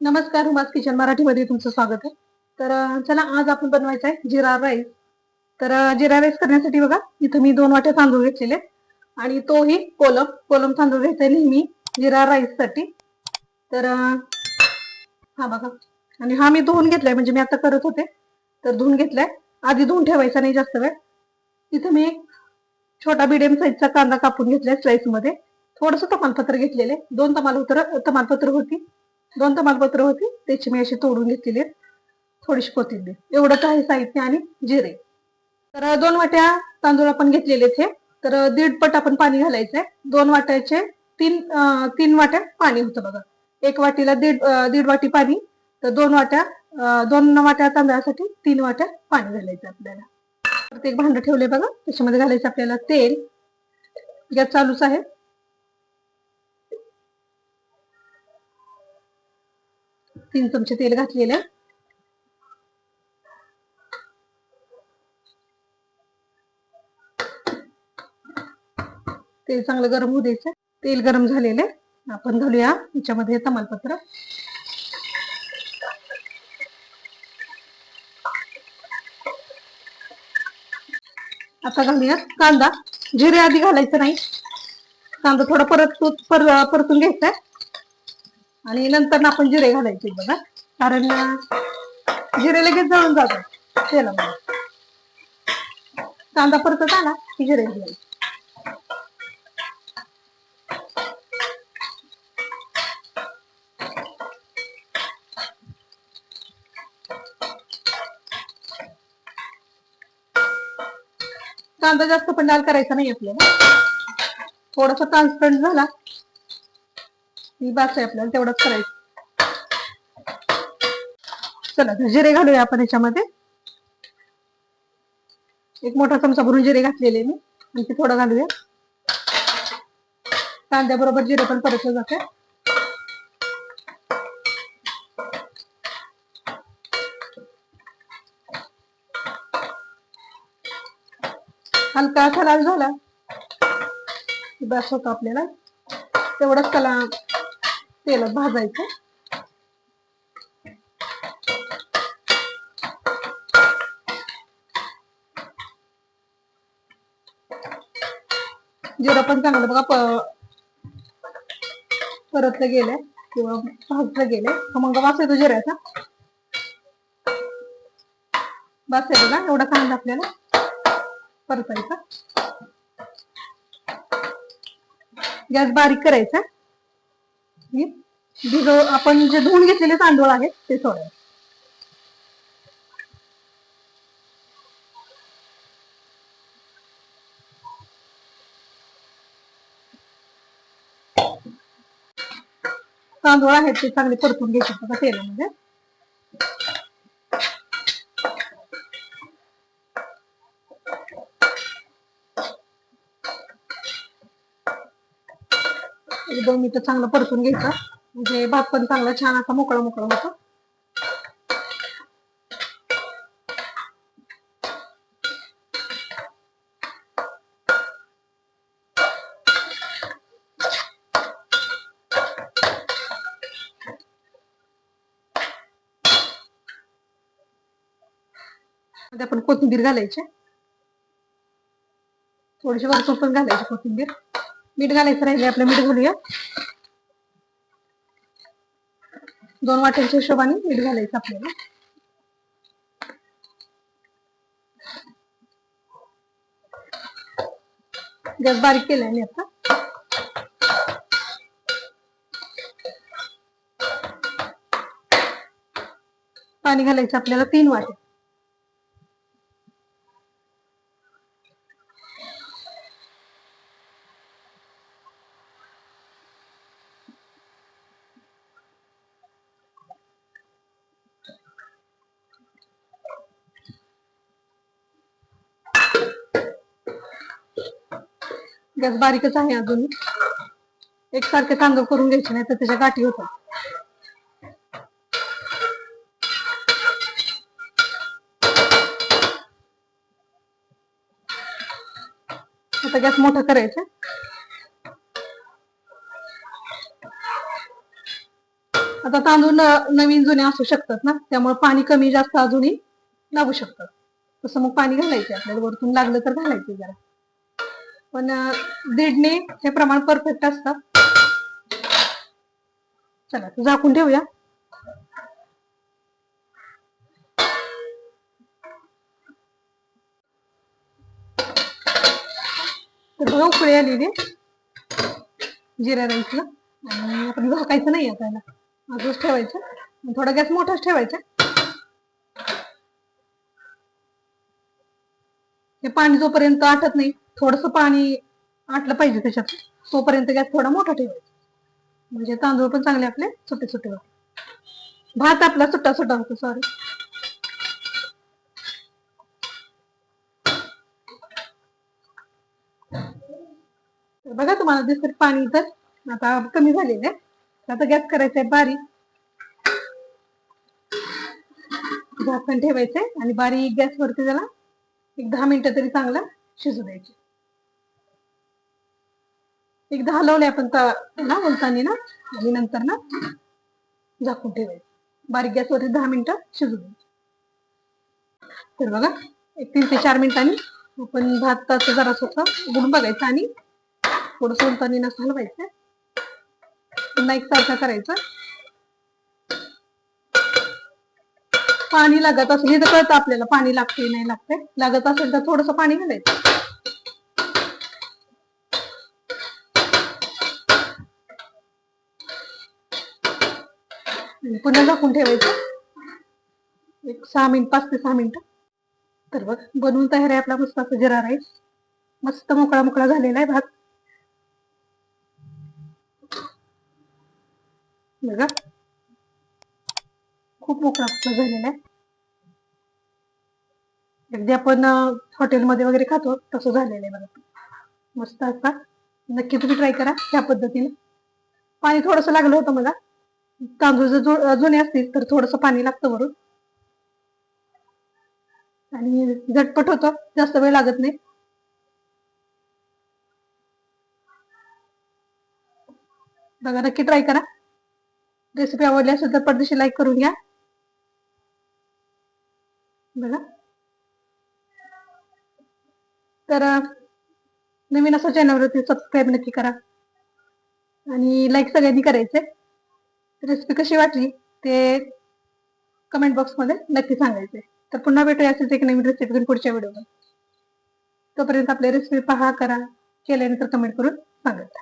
नमस्कार hummus kitchen मराठीमध्ये तुमचं स्वागत आहे. तर चला आज आपण बनवायचं आहे जिरा राईस. तर जिरा राईस करण्यासाठी बघा इथं मी दोन वाट्या तांदूळ घेतलेले आणि तोही कोलम कोलम तांदूळ घ्यायचा आहे नेहमी जिरा राईससाठी तर हा बघा. आणि हा मी धुवून घेतलाय म्हणजे मी आता करत होते. तर धुवून घेतलाय. आधी धुवून ठेवायचा नाही जास्त वेळ. इथं मी एक छोटा मिडियम साईजचा कांदा कापून घेतलाय स्लाईसमध्ये. थोडस तमालपत्र घेतलेले दोन तमालपत्र तमालपत्र होती. दोन तमालपत्र होती त्याची मी अशी तोडून घेतलेली आहेत. थोडीशी कोथिंबीर. एवढंच आहे साहित्य आणि जिरे. तर दोन वाट्या तांदूळ आपण घेतलेले हे. तर दीड पट आपण पाणी घालायचंय. दोन वाट्याचे तीन तीन वाट्या पाणी होतं बघा. एक वाटीला दीड दीड वाटी पाणी. तर दोन वाट्या दोन वाट्या तांदळासाठी तीन वाट्या पाणी घालायचं आपल्याला. प्रत्येक भांड ठेवले बघा. त्याच्यामध्ये घालायचं आपल्याला तेल. गॅस चालूच आहे. तीन चमचे तेल घातलेले. तेल चांगलं गरम होऊ द्यायचं. तेल गरम झालेले आपण घालूया याच्यामध्ये तमालपत्र. आता घालूया कांदा. जिरे आधी घालायचं नाही. कांदा थोडा परत पर- परतून घ्यायचा आहे. आणि नंतर आपण जिरे घालायचे बघा. कारण जिरे लगेच जळून जातो तेलामध्ये. कांदा परतत आला की जिरे घालायचे. कांदा जास्त पण लाल करायचा नाही आपल्याला. थोडासा ट्रान्सपरंट झाला. ही बास आहे आपल्याला तेवढंच करायचं. चला तर जिरे घालूया आपण याच्यामध्ये. एक मोठा चमचा भरून जिरे घातलेले मी. आणखी थोडं घालूया. कांद्याबरोबर जिरे पण परतलं जाते हलका असा लाल झाला. बस होतो आपल्याला. तेवढंच त्याला तेलात भाजायचं. जिरा पण चांगलं बघा परतलं गेलंय किंवा भाजलं गेलंय. मग वास येतो जिऱ्याचा. बस आहे बघा एवढा कांदा आपल्याला परतायचा. गॅस बारीक करायचा. भिजव आपण जे धुवून घेतलेले तांदूळ आहेत ते सोडायचे तांदूळ आहेत ते चांगले परतून घ्यायचे बघा तेलामध्ये. दोन मिनिटं चांगलं परतून घ्यायचं. म्हणजे भात पण चांगला छान असा मोकळा मोकळा होतो. आपण कोथिंबीर घालायची. थोडीशी वरतून पण घालायची कोथिंबीर. मीठ घालायचं राहिले आपलं मीठ घालूया. दोन वाट्यांच्या हिशोबाने मीठ घालायचं आपल्याला. गॅस बारीक केलाय मी आता. पाणी घालायचं आपल्याला तीन वाटे. गॅस बारीकच आहे अजून. एकसारखे तांदूळ करून घ्यायचे नाही तर त्याच्या गाठी होतात. आता गॅस मोठा करायचा. आता तांदूळ नवीन जुने असू शकतात ना त्यामुळे पाणी कमी जास्त अजूनही लागू शकतात तसं मग पाणी घालायचे आपल्याला वरतून लागलं तर घालायचं जरा. पण दीडने हे प्रमाण परफेक्ट असतं. चला झाकून ठेवूया. तर बघा उकळी आलेली जिरा राईसला आणि आपण झाकायचं नाही आता याला. असंच ठेवायचं. थोडा गॅस मोठाच ठेवायचा. हे पाणी जोपर्यंत आटत नाही थोडस पाणी आटलं पाहिजे त्याच्यात. तोपर्यंत गॅस थोडा मोठा ठेवायचा. म्हणजे तांदूळ पण चांगले आपले सुटे सुटे होते भात आपला सुट्टा सुट्टा होतो सॉरी बघा तुम्हाला दिसत पाणी तर आता कमी झालेलं आहे. आता गॅस करायचा आहे बारीक. झाकण ठेवायचंय आणि बारीक गॅसवरती त्याला एक दहा मिनिटं तरी चांगलं शिजू द्यायचे. एकदा हलवले आपण त- ना ना? आणि नंतर ना झाकून ठेवायचं. बारीक गॅसवरती दहा मिनिटं शिजू तर बघा एक तीन ते चार मिनिटांनी आपण भाताचं जरा स्वतः उघडून बघायचं आणि थोडं सोलतानी नसं हलवायचं. पुन्हा एक सारखा करायचं. पाणी लागत असेल तर कळतं आपल्याला पाणी लागते नाही लागते लागत असेल तर थोडस पाणी घालायचं. पुन्हा झाकून ठेवायचं. एक सहा मिनिट पाच ते सहा मिनिट. तर बघ बनवून तयार आहे आपला मस्त असं जिरा राईस. मस्त मोकळा मोकळा झालेला आहे भात. बघा. खूप मोकळा मोकळा झालेला आहे. अगदी आपण हॉटेलमध्ये वगैरे खातो तसं झालेलं आहे बघा. मस्त असा. नक्की तुम्ही ट्राय करा ह्या पद्धतीने. पाणी थोडस लागलं होतं मला. तांदूळ जर जुने असतील तर थोडस पाणी लागतं वरून. आणि झटपट होतं जास्त वेळ लागत नाही. बघा नक्की ट्राय करा. रेसिपी आवडली असेल तर पडदेशी लाईक करून घ्या. बघा. तर नवीन असं चॅनलवरती सबस्क्राईब नक्की करा. आणि लाईक सगळ्यांनी करायचंय. रेसिपी कशी वाटली? ते कमेंट बॉक्समध्ये नक्की सांगायचे. तर पुन्हा भेटूया असेच एक नवीन रेसिपी घेऊन पुढच्या व्हिडिओमध्ये तोपर्यंत आपली रेसिपी पहा करा. केल्यानंतर कमेंट करून सांगत